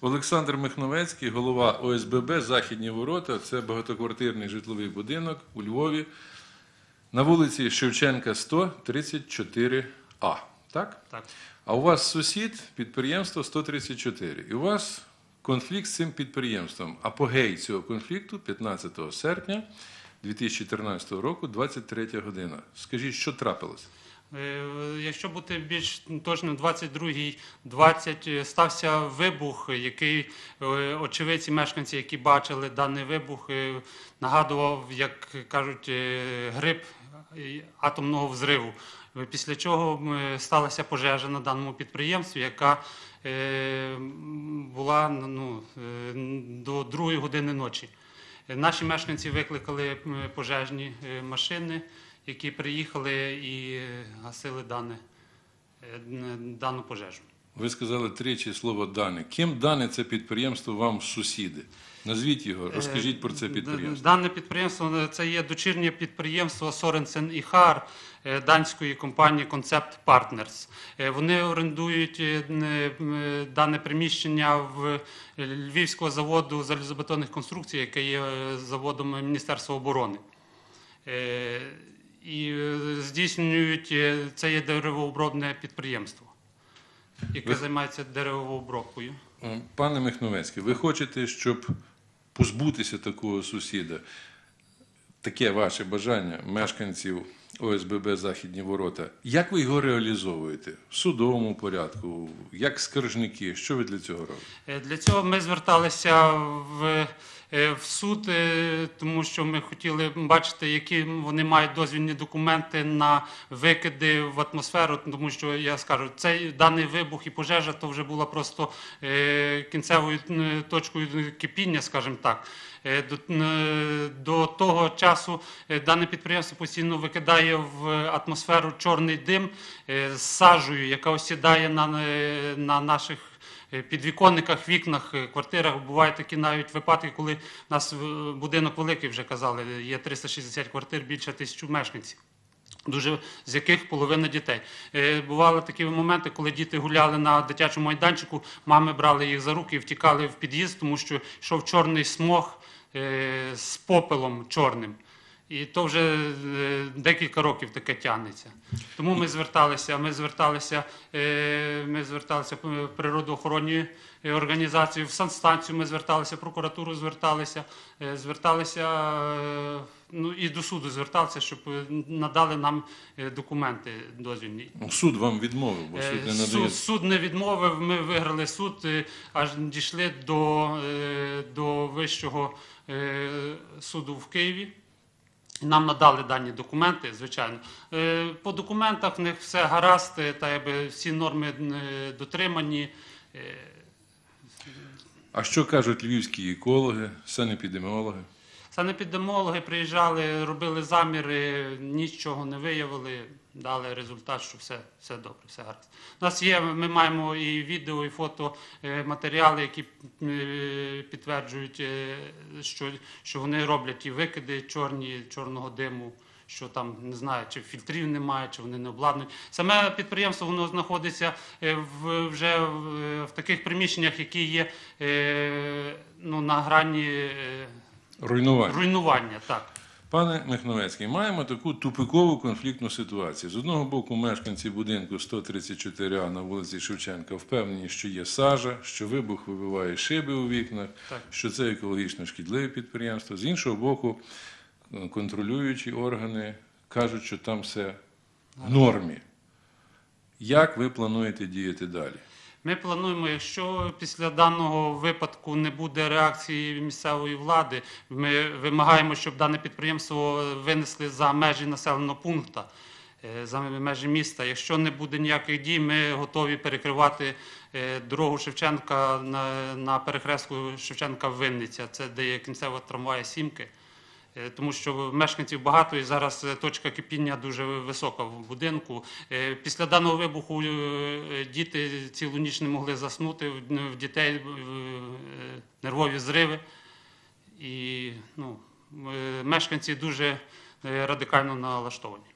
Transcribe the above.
Олександр Михновецький, голова ОСББ Західні ворота. Це багатоквартирний житловий будинок у Львові на вулиці Шевченка 134А. Так? Так. А у вас сусід підприємство 134. І у вас конфлікт з цим підприємством. Апогей цього конфлікту 15 серпня 2014 року, 23 година. Скажіть, що трапилось? Е, Якщо бути більш точним, 22-й 20 е, стався вибух, який е, очевидці, мешканці, які бачили даний вибух, е, нагадував, як кажуть, гриб е, атомного взриву. Після чого сталася пожежа на даному підприємстві, яка була ну, до другої години ночі. Наші мешканці викликали пожежні машини, які приїхали і е, гасили дане, е, дану пожежу. Ви сказали тричі слово дане. Ким дане це підприємство вам сусіди? Назвіть його, розкажіть про це Е, підприємство. Дане підприємство е, це є дочірнє підприємство Соренсен і Хар е, данської компанії Partners. Е, Вони орендують е, е, дане приміщення в Львівського заводу залізобетонних конструкцій, яке є е, заводом Міністерства оборони. І е, здійснюють е, це є деревообробне підприємство, яке Ви- займається деревообробкою. Пане Михновецький, ви хочете, щоб позбутися такого сусіда? Таке ваше бажання мешканців ОСББ Західні Ворота. Як ви його реалізовуєте? В судовому порядку, як скаржники? Що ви для цього робите? Е, Для цього ми зверталися в, в суд, е, тому що ми хотіли бачити, які вони мають дозвільні документи на викиди в атмосферу. Тому що я скажу, цей даний вибух і пожежа то вже була просто е, кінцевою точкою кипіння, скажімо так. Е, До, того часу е, дане підприємство постійно викидає в атмосферу чорний дим е, з сажею, яка осідає на, е, на наших е, підвіконниках, вікнах, е, квартирах. Бувають такі навіть випадки, коли у нас е, будинок великий, вже казали, є 360 квартир, більше тисячу мешканців. Дуже з яких половина дітей. Е, Бували такі моменти, коли діти гуляли на дитячому майданчику, мами брали їх за руки і втікали в під'їзд, тому що йшов чорний смог е, з попелом чорним. І то вже е, декілька років таке тягнеться. Тому ми зверталися. Ми зверталися, е, ми зверталися в природоохоронні організації, в санстанцію. Ми зверталися, в прокуратуру зверталися, е, зверталися ну і до суду зверталися, щоб надали нам документи дозвільні. Суд вам відмовив, бо суд не надає. Суд, суд не відмовив. Ми виграли суд, аж дійшли до, до вищого суду в Києві. Нам надали дані документи, звичайно. Е, По документах в них все гаразд, е, та якби всі норми е, дотримані. А що кажуть львівські екологи, санепідеміологи? Санепідемологи приїжджали, робили заміри, нічого не виявили, дали результат, що все, все добре, все гаразд. У нас є, ми маємо і відео, і фото е, матеріали, які е, підтверджують, е, що, що вони роблять і викиди чорні, чорного диму. Що там не знаю, чи фільтрів немає, чи вони не обладнані. Саме підприємство воно знаходиться в вже в, в таких приміщеннях, які є ну, на грані Руйнування. руйнування. Так. Пане Михновецький, маємо таку тупикову конфліктну ситуацію. З одного боку, мешканці будинку 134А на вулиці Шевченка впевнені, що є сажа, що вибух вибиває шиби у вікнах, Так. що це екологічно шкідливе підприємство. З іншого боку, е, контролюючі органи кажуть, що там все в нормі. Як ви плануєте діяти далі? Ми плануємо, якщо після даного випадку не буде реакції місцевої влади, ми вимагаємо, щоб дане підприємство винесли за межі населеного пункту, е, за межі міста. Якщо не буде ніяких дій, ми готові перекривати е, дорогу Шевченка на, перехрестку Шевченка-Винниця. Це де є кінцева трамвая сімки. Е, Тому що мешканців багато і зараз е, точка кипіння дуже висока в будинку. Е, Після даного вибуху діти цілу ніч не могли заснути, в дітей нервові зриви. І ну, мешканці дуже радикально налаштовані.